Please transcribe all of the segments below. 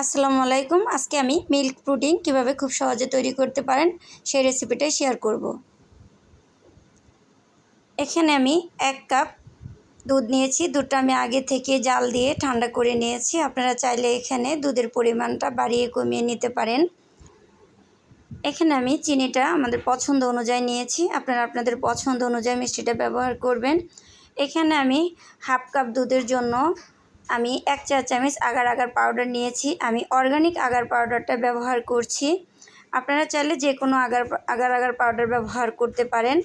আসসালামু আলাইকুম। আজকে আমি মিল্ক পুডিং কীভাবে খুব সহজে তৈরি করতে পারেন সেই রেসিপিটাই শেয়ার করব। এখানে আমি এক কাপ দুধ নিয়েছি। দুধটা আমি আগে থেকে জাল দিয়ে ঠান্ডা করে নিয়েছি। আপনারা চাইলে এখানে দুধের পরিমাণটা বাড়িয়ে কমিয়ে নিতে পারেন। এখানে আমি চিনিটা আমাদের পছন্দ অনুযায়ী নিয়েছি। আপনারা আপনাদের পছন্দ অনুযায়ী মিষ্টিটা ব্যবহার করবেন। এখানে আমি হাফ কাপ দুধের জন্য আমি এক চা চামচ আগার আগার পাউডার নিয়েছি। আমি অর্গানিক আগার পাউডারটা ব্যবহার করছি। আপনারা চাইলে যে কোনো আগার আগার আগার পাউডার ব্যবহার করতে পারেন।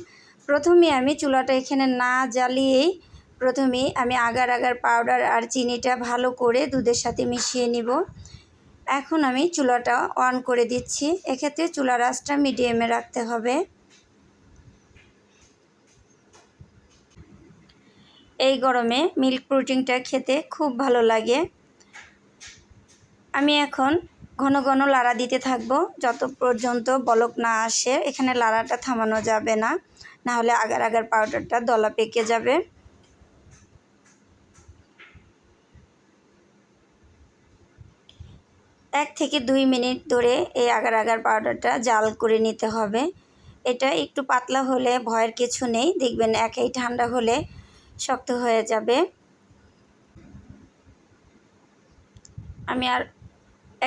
প্রথমে আমি চুলাটা এখানে না জ্বালিয়েই প্রথমেই আমি আগার আগার পাউডার আর চিনিটা ভালো করে দুধের সাথে মিশিয়ে নিব। এখন আমি চুলাটা অন করে দিচ্ছি। এক্ষেত্রে চুলার আঁচটা মিডিয়ামে রাখতে হবে। এই গরমে মিল্ক প্রোটিনটা খেতে খুব ভালো লাগে। আমি এখন ঘন ঘন লাড়া দিতে থাকব, যত পর্যন্ত বলক না আসে, এখানে লাড়াটা থামানো যাবে না না হলে আগার আগার পাউডারটা দলা পেকে যাবে। এক থেকে দুই মিনিট ধরে এই আগার আগার পাউডারটা জাল করে নিতে হবে। এটা একটু পাতলা হলে ভয়ের কিছু নেই, দেখবেন একেই ঠান্ডা হলে শক্ত হয়ে যাবে। আমি আর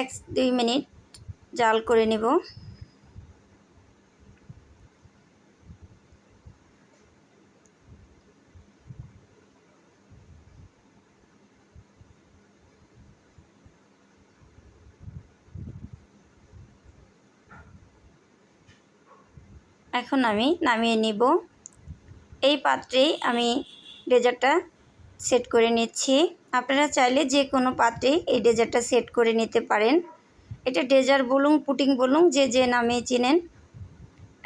এক দুই মিনিট জাল করে নিব। এখন আমি নামিয়ে নিব। এই পাত্রেই আমি ডেজার্টটা সেট করে নিচ্ছি। আপনারা চাইলে যে কোনো পাত্রে এই ডেজার্টটা সেট করে নিতে পারেন। এটা ডেজার্ট বলুন পুটিং বলুন, যে যে নামে চিনেন।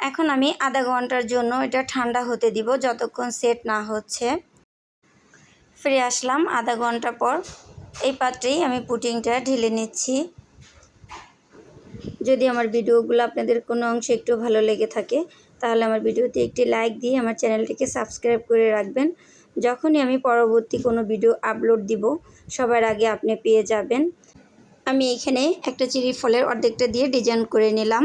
এখন আমি আধা ঘণ্টার জন্য এটা ঠান্ডা হতে দিব যতক্ষণ সেট না হচ্ছে। ফিরে আসলাম আধা ঘণ্টা পর। এই পাত্রেই আমি পুটিংটা ঢেলে নিচ্ছি। যদি আমার ভিডিওগুলো আপনাদের কোনো অংশ একটু ভালো লেগে থাকে, তাহলে আমার ভিডিওতে একটি লাইক দিয়ে আমার চ্যানেলটিকে সাবস্ক্রাইব করে রাখবেন। যখনই আমি পরবর্তী কোনো ভিডিও আপলোড দিব, সবার আগে আপনি পেয়ে যাবেন। আমি এখানে একটা চিরি ফলের অর্ধেকটা দিয়ে ডিজাইন করে নিলাম।